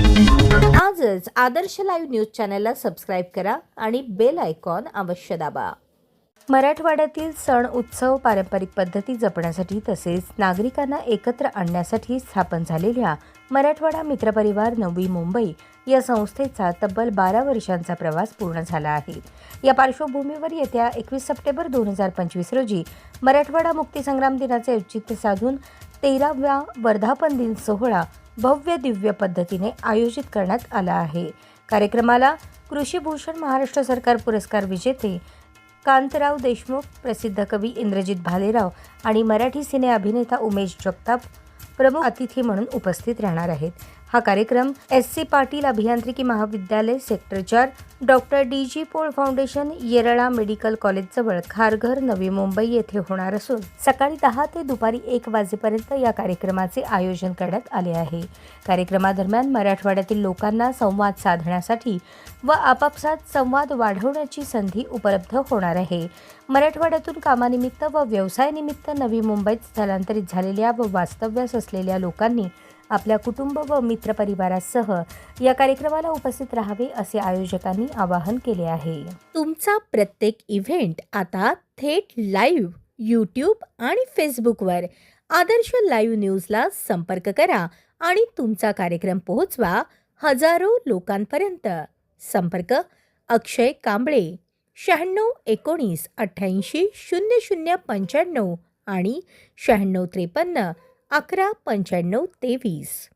आजच आदर्श live news चॅनलला subscribe करा आणि बेल आयकॉन अवश्य दाबा. मराठवाड्यातील सण उत्सव पारंपरिक पद्धती जपण्यासाठी तसेच नागरिकांना एकत्र आणण्यासाठी स्थापन झालेल्या मराठवाडा मित्रपरिवार नवी मुंबई या संस्थेचा तब्बल बारा वर्षांचा प्रवास पूर्ण झाला आहे. या पार्श्वभूमीवर येत्या एकवीस सप्टेंबर दोन हजार पंचवीस रोजी मराठवाडा मुक्तीसंग्राम दिनाचे औचित्य साधून तेराव्या वर्धापन दिन सोहळा भव्य दिव्य पद्धतीने आयोजित करण्यात आला आहे. कार्यक्रमाला कृषीभूषण महाराष्ट्र सरकार पुरस्कार विजेते कांतराव देशमुख प्रसिद्ध कवी इंद्रजित भालेराव आणि मराठी सिने अभिनेता उमेश जगताप प्रमुख अतिथी म्हणून उपस्थित राहणार आहेत. हा कार्यक्रम एस सी पाटील अभियांत्रिकी महाविद्यालय सेक्टर चार doctor D G Pol foundation Yerala medical कॉलेजजवळ Kharghar Navi Mumbai येथे होणार असून सकाळी दहा ते दुपारी एक वाजेपर्यंत या कार्यक्रमाचे आयोजन करण्यात आले आहे. कार्यक्रमादरम्यान मराठवाड्यातील लोकांना संवाद साधण्यासाठी व आपापसात संवाद वाढवण्याची संधी उपलब्ध होणार आहे. मराठवाड्यातून कामानिमित्त व व्यवसायानिमित्त नवी मुंबईत स्थलांतरित झालेल्या व वास्तव्यास असलेल्या लोकांनी आपल्या कुटुंब व मित्रपरिवारासह या कार्यक्रमाला उपस्थित राहावे असे आयोजकांनी आवाहन केले आहे. तुमचा प्रत्येक इव्हेंट आता थेट लाईव्ह यूट्यूब आणि फेसबुकवर आदर्श लाईव्ह न्यूजला संपर्क करा आणि तुमचा कार्यक्रम पोहोचवा हजारो लोकांपर्यंत. संपर्क अक्षय कांबळे शहाण्णव एकोणीस अठ्ठ्याऐंशी शून्य शून्य पंच्याण्णव आणि शहाण्णव त्रेपन्न अकरा पंच्याण्णव तेवीस.